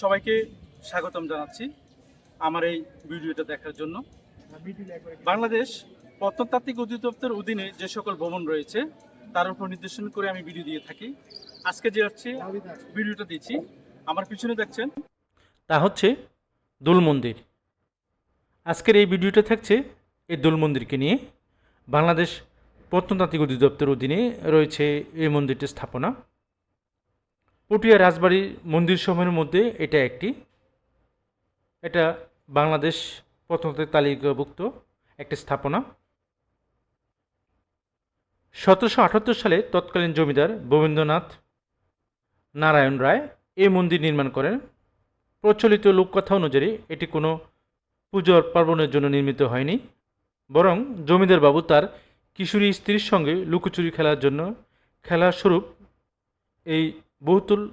সবাইকে স্বাগতম জানাচ্ছি আমার এই ভিডিওটা দেখার জন্য। বাংলাদেশ প্রত্নতাত্ত্বিক অধিদপ্তর অধীনে যে সকল ভবন রয়েছে, তার উপর নির্দেশন করে আমি ভিডিও দিয়ে থাকি। আজকে যে হচ্ছে ভিডিওটা দিচ্ছি, আমার পিছনে দেখছেন তা হচ্ছে দোল মন্দির। আজকের এই ভিডিওটা থাকছে এই দোল মন্দিরকে নিয়ে। বাংলাদেশ প্রত্নতাত্ত্বিক অধিদপ্তর অধীনে রয়েছে এই মন্দিরটির স্থাপনা। পটিয়া রাজবাড়ির মন্দির সমূহের মধ্যে এটা একটি। এটা বাংলাদেশ প্রত্নতাত্ত্বিক তালিকাভুক্ত একটি স্থাপনা। সতেরোশো আটাত্তর সালে তৎকালীন জমিদার গোবিন্দনাথ নারায়ণ রায় এই মন্দির নির্মাণ করেন। প্রচলিত লোককথা অনুযায়ী এটি কোনো পুজোর পার্বণের জন্য নির্মিত হয়নি। বরং জমিদার বাবু তার কিশোরী স্ত্রীর সঙ্গে লুকোচুরি খেলার জন্য খেলার স্বরূপ এই বহুতল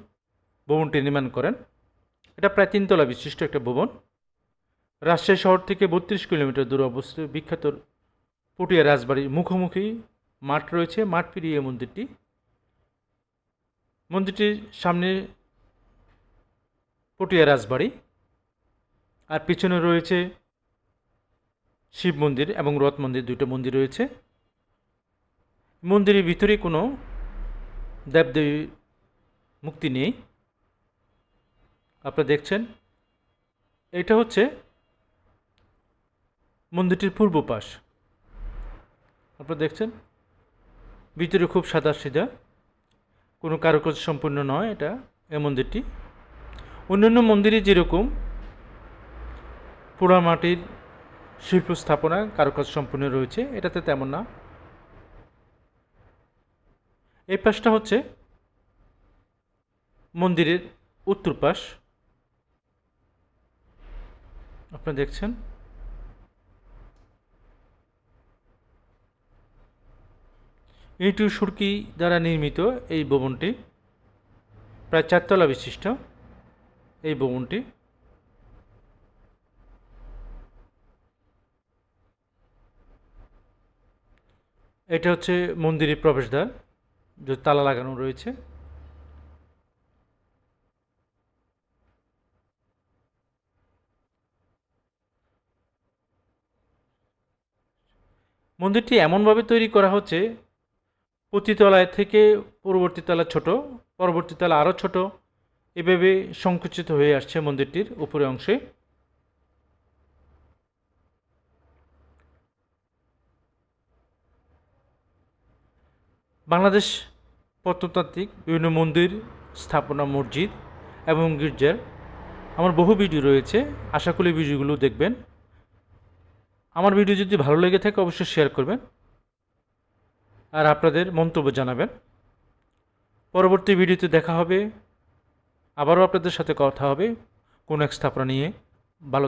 ভবনটি নির্মাণ করেন। এটা প্রায় তিনতলা বিশিষ্ট একটা ভবন। রাজশাহী শহর থেকে বত্রিশ কিলোমিটার দূরে অবস্থিত বিখ্যাত পটিয়া রাজবাড়ির মুখোমুখি মাঠ রয়েছে। মাঠ পেরিয়ে মন্দিরটি। মন্দিরটির সামনে পটিয়া রাজবাড়ি। আর পিছনে রয়েছে শিব মন্দির এবং রথ মন্দির দুটো মন্দির রয়েছে। মন্দিরের ভিতরে কোনো দেবদেবী মুক্তি নেই। আপনারা দেখছেন? এটা হচ্ছে মন্দিরটির পূর্ব পাশ। আপনারা দেখছেন? ভিতরে খুব সাদা সিধা। কোনো কারুকাজ সম্পূর্ণ নয় এটা, এই মন্দিরটি। অন্যান্য মন্দিরে যেরকম পোড়ামাটির শিল্প স্থাপনা কারুকাজ সম্পূর্ণ রয়েছে, এটাতে তেমন না। এই পাশটা হচ্ছে মন্দিরের উত্তর পাশ। আপনারা দেখছেন? ইটু সুরকি দ্বারা নির্মিত এই ভবনটি, প্রায় চারতলা বিশিষ্ট এই ভবনটি। এটা হচ্ছে মন্দিরের প্রবেশদ্বার, যে তালা লাগানো রয়েছে। মন্দিরটি এমনভাবে তৈরি করা হচ্ছে প্রতি তলায় থেকে পরবর্তী তলা ছোট, পরবর্তী তলা আরও ছোট, এভাবে সংকুচিত হয়ে আসছে মন্দিরটির উপরে অংশে। বাংলাদেশ প্রত্নতাত্ত্বিক বিভিন্ন মন্দির, স্থাপনা, মসজিদ এবং গির্জার আমার বহু ভিডিও রয়েছে, আশা করি ভিডিওগুলো দেখবেন। আমার ভিডিও যদি ভালো লেগে থাকে, অবশ্যই শেয়ার করবেন আর আপনাদের মন্তব্য জানাবেন। পরবর্তী ভিডিওতে দেখা হবে। আবারও আপনাদের সাথে কথা হবে। কোন এক স্থাপনা নিয়ে। ভালো